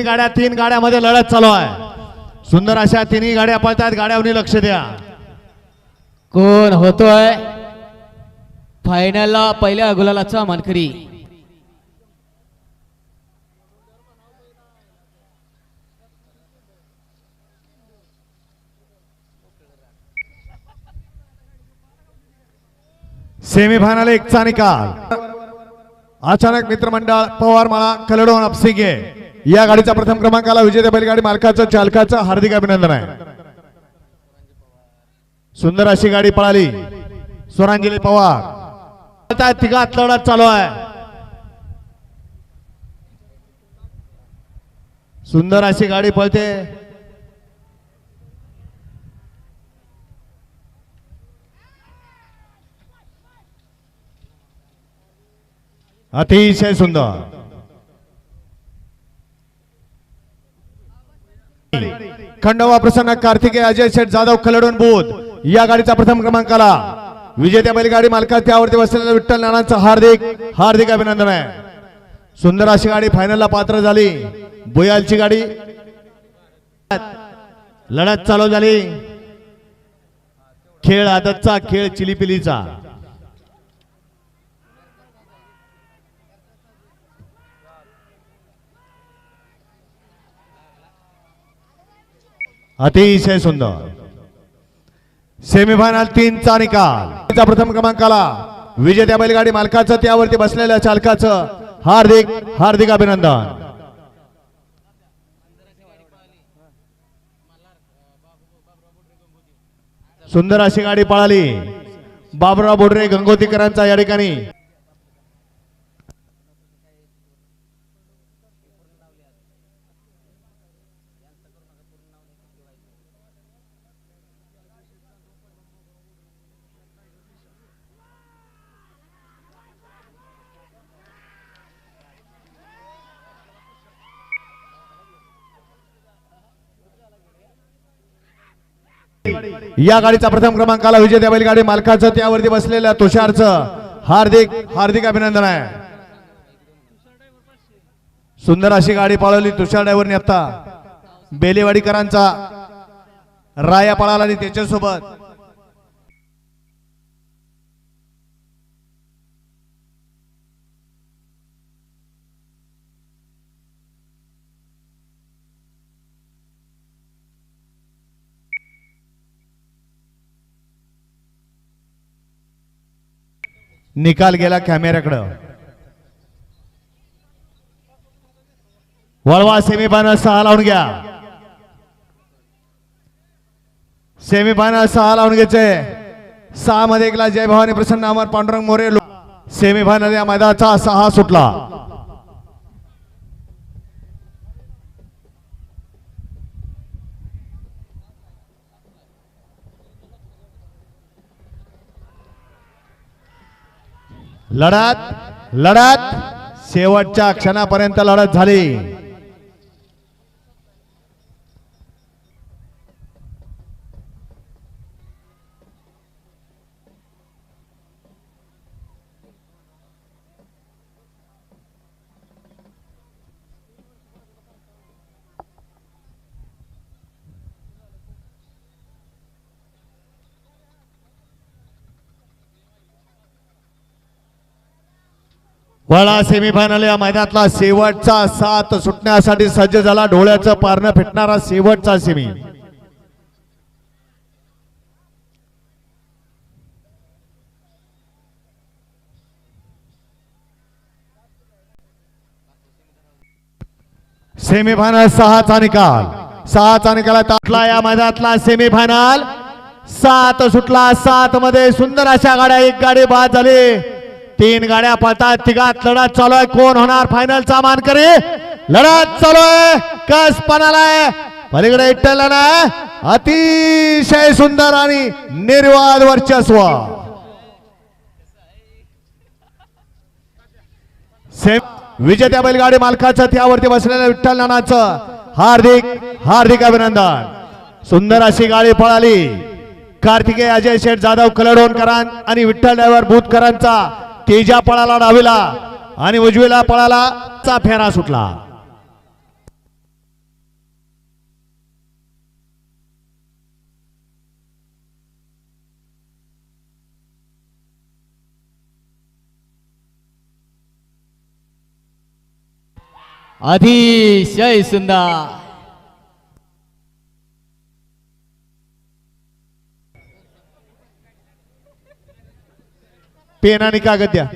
तीन गाड्या तीन गाड्यामध्ये लढत चालू आहे. सुंदर अशा तिन्ही गाड्या पळतात. गाड्यावनी लक्ष द्या. कोण होतोय? फायनलला पहिल्या गुलालाचा मानकरी. सेमीफायनल एकचा निकाल अचानक मित्रमंडळ पवारमाळा कलडोन अपसिंगे. या गाडीचा प्रथम क्रमांकाला विजेत्या बैलगाडी मालकाचं चालकाचं हार्दिक अभिनंदन आहे. सुंदर अशी गाडी पळाली. स्वरांजली पवार. आता तिघात लढा चालू आहे. सुंदर अशी गाडी पळते. अतिशय सुंदर. खंडोबा प्रसन्न कार्तिकेय अजय शेठ जाधव खलडून बोध. या गाडीचा प्रथम क्रमांकाला विजेत्या बैलगाडी मालका त्यावरती बसलेल्या विठ्ठल नानांचं हार्दिक हार्दिक अभिनंदन आहे. सुंदर अशी गाडी फायनलला पात्र झाली. बुयालची गाडी. लढत चालू झाली. खेळ आदतचा खेळ चिलीपिलीचा. अतिशय सुंदर. सेमीफायनल तीनचा निकाल. प्रथम क्रमांकाला विजेत्या बैलगाडी मालकाचं त्यावरती बसलेल्या चालकाचं हार्दिक हार्दिक अभिनंदन. सुंदर अशी गाडी पळाली. बाबुराव बोडरे गंगोतीकरांचा या ठिकाणी. या गाडीचा प्रथम क्रमांकाला विजेत्या बैलगाडी मालकाचं त्यावरती बसलेल्या तुषारचं हार्दिक हार्दिक अभिनंदन आहे. सुंदर अशी गाडी पळवली तुषार ड्रायव्हरने आता. बेलेवाडीकरांचा राया पळाला आणि त्याच्यासोबत. निकाल गेला कॅमेऱ्याकडं. वळवा सेमीफायनल सहा लावून घ्या. सेमीफायनल सहा लावून घ्यायचे. सहा मध्ये एकला जय भवानी प्रसन्न अमर पांडुरंग मोरे सेमीफायनल या मैदानाचा सहा सुटला. लढत लढत शेवटच्या क्षणापर्यंत लढत झाली. वळा सेमीफायनल या मैदानातला शेवटचा सात सुटण्यासाठी सज्ज झाला. डोळ्याचं पारणं फिटणारा शेवटचा सेमी. सेमीफायनल सहाचा निकाल. सहाचा निकाल ताटला या मैदानातला सेमीफायनल. सात सुटला. सात मध्ये सुंदर अशा गाड्या एक गाडी बाद झाली. तीन गाड्या पळतात तिघात लढत चालू आहे. कोण होणार फायनलचा मानकरी? लढत चालू आहे. कस पणालाय पलीकडे इट्टल अतिशय सुंदर आणि निर्वाद वर्चस्व. सेम विजेत्या बैलगाडी मालकाचं त्यावरती बसलेल्या विठ्ठल नानाचं हार्दिक हार्दिक अभिनंदन. सुंदर अशी गाडी पळाली. कार्तिकेय अजय शेठ जाधव कलडोणकरां आणि विठ्ठल ड्रायव्हर भूतकरांचा तेजा पळाला डावेला आणि उजवीला पळाला चा फेरा सुटला. अतिशय सुंदर. पेन आणि कागद द्या.